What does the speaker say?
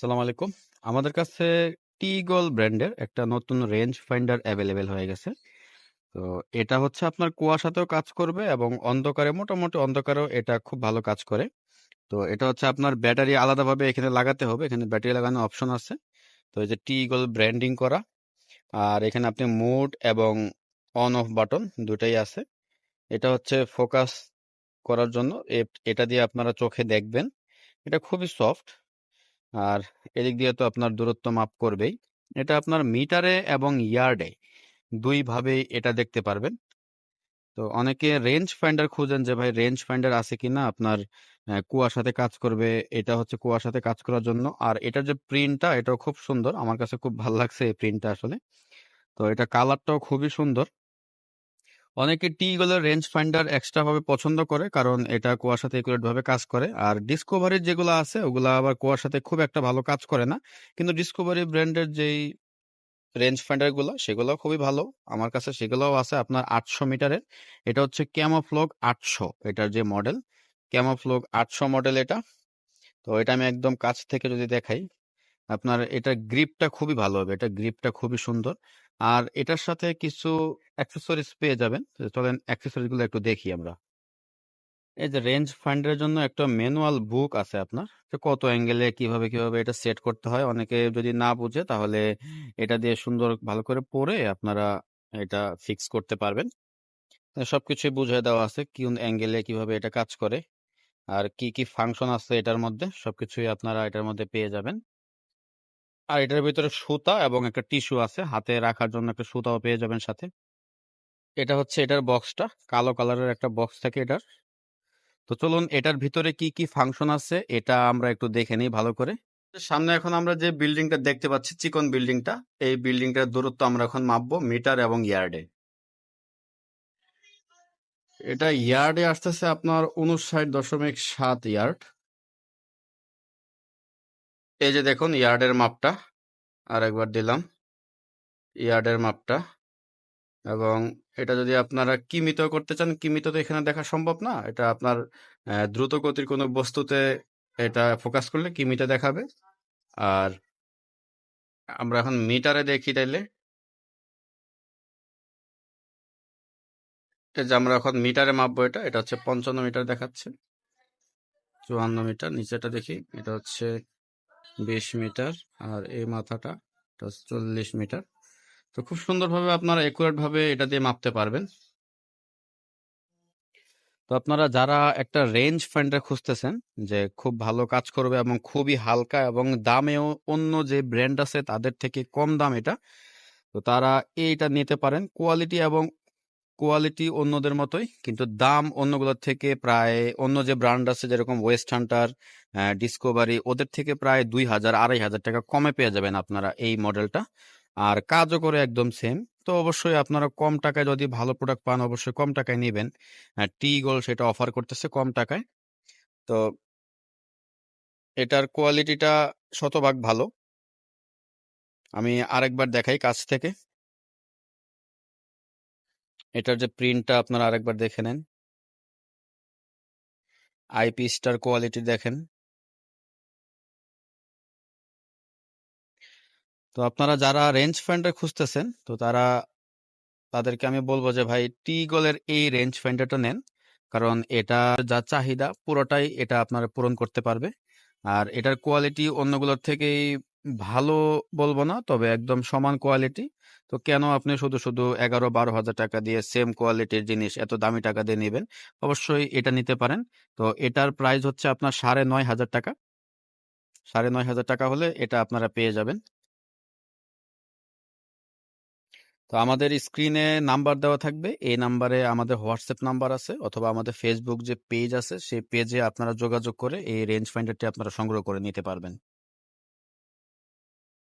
আসসালামু আলাইকুম। আমাদের কাছে টিগল ব্র্যান্ডের একটা নতুন রেঞ্জ ফাইন্ডার অ্যাভেলেবেল হয়ে গেছে। তো এটা হচ্ছে আপনার কুয়াশাতেও কাজ করবে এবং অন্ধকারে, মোটামুটি অন্ধকারেও এটা খুব ভালো কাজ করে। তো এটা হচ্ছে আপনার ব্যাটারি আলাদাভাবে এখানে লাগাতে হবে। এখানে ব্যাটারি লাগানোর অপশন আছে। তো এই যে টিগল ব্র্যান্ডিং করা। আর এখানে আপনি মোড এবং অন অফ বাটন দুটাই আছে। এটা হচ্ছে ফোকাস করার জন্য এটা দিয়ে আপনারা চোখে দেখবেন। এটা খুবই সফট। আর এদিক দিয়ে তো আপনার দূরত্ব মাপ করবেই। এটা আপনার মিটারে এবং ইয়ার্ডে ২ ভাবেই এটা দেখতে পারবেন। তো অনেকে রেঞ্জ ফাইন্ডার খুঁজেন যে, ভাই রেঞ্জ ফাইন্ডার আছে কিনা আপনার অ্যা কুয়াশাতে কাজ করবে। এটা হচ্ছে কুয়াশাতে কাজ করার জন্য। আর এটার যে প্রিন্টটা এটাও খুব সুন্দর। আমার কাছে খুব ভালো লাগছে এই প্রিন্টটা আসলে। তো এটা কালারটাও খুবই সুন্দর। অনেকে টি-ইগলের রেঞ্জ ফাইন্ডার এক্সট্রা ভাবে পছন্দ করে কারণ এটা কুয়াশাতে একুরেট ভাবে কাজ করে। আর ডিসকভারির যেগুলা আছে ওগুলা আবার কুয়াশাতে খুব একটা ভালো কাজ করে না। কিন্তু ডিসকভারি ব্র্যান্ডের যেই রেঞ্জ ফাইন্ডারগুলা সেগুলাও খুবই ভালো। আমার কাছে সেগুলোও আছে আপনার ৮০০ মিটারের। এটা হচ্ছে ক্যামোফ্লগ ৮০০ এটার যে মডেল। ক্যামোফ্লগ ৮০০ মডেল এটা। তো এটা আমি একদম কাছ থেকে যদি দেখাই, আপনার এটার গ্রিপটা খুবই ভালো হবে। এটা গ্রিপটা খুবই সুন্দর। আর এটার সাথে কিছু অ্যাক্সেসরিজ পেয়ে যাবেন। চলেন অ্যাক্সেসরিজগুলো একটু দেখি আমরা। এই যে রেঞ্জ ফাইন্ডার এর জন্য একটা ম্যানুয়াল বুক আছে আপনার। কত অ্যাঙ্গেলে কীভাবে, কীভাবে এটা সেট করতে হয়। অনেকে যদি না বুঝে তাহলে এটা দিয়ে সুন্দর ভালো করে পড়ে আপনারা এটা ফিক্স করতে পারবেন। সবকিছুই বুঝায় দেওয়া আছে কোন অ্যাঙ্গেলে কীভাবে এটা কাজ করে। আর কি, কি ফাংশন আছে এটার মধ্যে সবকিছুই আপনারা এটার মধ্যে পেয়ে যাবেন। আর এটার ভিতরে সুতা এবং একটা টিস্যু আছে। হাতে রাখার জন্য একটা সুতাও পেয়ে যাবেন সাথে। এটা হচ্ছে এটার বক্সটা। কালো কালারের একটা বক্স থাকে এটার। তো চলুন এটার ভিতরে কি, কি ফাংশন আছে এটা আমরা একটু দেখে নিই ভালো করে। সামনে এখন আমরা যে বিল্ডিংটা দেখতে পাচ্ছি চিকন বিল্ডিংটা, এই বিল্ডিংটার দূরত্ব আমরা এখন মাপবো মিটার এবং ইয়ার্ডে। এটা ইয়ার্ডে আসতেছে আপনার ৫৯.৭ ইয়ার্ড। এই যে দেখুন ইয়ার্ডের মাপটা। আর একবার দিলাম। ইয়ার্ডের মাপটা। এবং এটা যদি আপনারা কিমিতেও করতে চান, কিমিতে তো এখানে দেখা সম্ভব না। এটা আপনার দ্রুত গতির কোনো বস্তুতে এটা ফোকাস করলে কিমিতে দেখাবে। আর আমরা এখন মিটারে দেখি তাইলে। যে আমরা এখন মিটারে মাপবো এটা। এটা হচ্ছে ৫৫ মিটার দেখাচ্ছে। ৫৪ মিটার। নিচেটা দেখি। এটা হচ্ছে ২০ মিটার। আর এই মাথাটা চল্লিশ মিটার। তো খুব সুন্দরভাবে আপনারা ভাবে এটা দিয়ে মাপতে পারবেন। তো আপনারা যারা একটা রেঞ্জ ফাইন্ডার খুঁজতেছেন যে খুব ভালো কাজ করবে এবং খুবই হালকা এবং দামেও অন্য যে ব্র্যান্ড আছে তাদের থেকে কম দাম এটা। তো তারা এইটা নিতে পারেন। কোয়ালিটি এবং কোয়ালিটি অন্যদের মতোই। কিন্তু দাম অন্যগুলোর থেকে প্রায় অন্য যে ব্র্যান্ড আছে যেরকম ওয়েস্ট হান্টার, ডিসকভারি ওদের থেকে প্রায় ২০০০ ৳২৫০০ টাকা কমে পেয়ে যাবেন আপনারা এই মডেলটা। আর কাজও করে একদম সেম। তো অবশ্যই আপনারা কম টাকায় যদি ভালো প্রোডাক্ট পান অবশ্যই কম টাকায় নিবেন। অ্যা টি-ইগল সেটা অফার করতেছে কম টাকায়। তো এটার কোয়ালিটিটা শতভাগ ভালো। আমি আরেকবার দেখাই কাছ থেকে। এটার যে প্রিন্টটা আপনারা আরেকবার দেখে নেন। আইপি স্টার কোয়ালিটি দেখেন। তো আপনারা যারা রেঞ্জ ফাইন্ডার খুঁজতেছেন, তো তারা তাদেরকে আমি বলব যে, ভাই টি-ইগলের এই রেঞ্জ ফাইন্ডারটা নেন। কারণ এটার যা চাহিদা, পুরোটাই এটা আপনারা পূরণ করতে পারবে। আর এটার কোয়ালিটি অন্যগুলোর থেকেই ভালো বলব না। তবে একদম সমান কোয়ালিটি। তো কেন আপনি শুধু, শুধু ১১-১২ টাকা দিয়ে সেম কোয়ালিটির জিনিস এত দামি টাকা দিয়ে নিবেন? অবশ্যই এটা নিতে পারেন। তো এটার প্রাইস হচ্ছে আপনার ৳৯৫০০ ৳৯৫০০ টাকা হলে এটা আপনারা পেয়ে যাবেন। তো আমাদের স্ক্রিনে নাম্বার দেওয়া থাকবে। এই নাম্বারে আমাদের হোয়াটসঅ্যাপ নাম্বার আছে অথবা আমাদের ফেসবুক যে পেজ আছে সেই পেজে আপনারা যোগাযোগ করে এই রেঞ্জ ফাইন্ডারটি আপনারা সংগ্রহ করে নিতে পারবেন।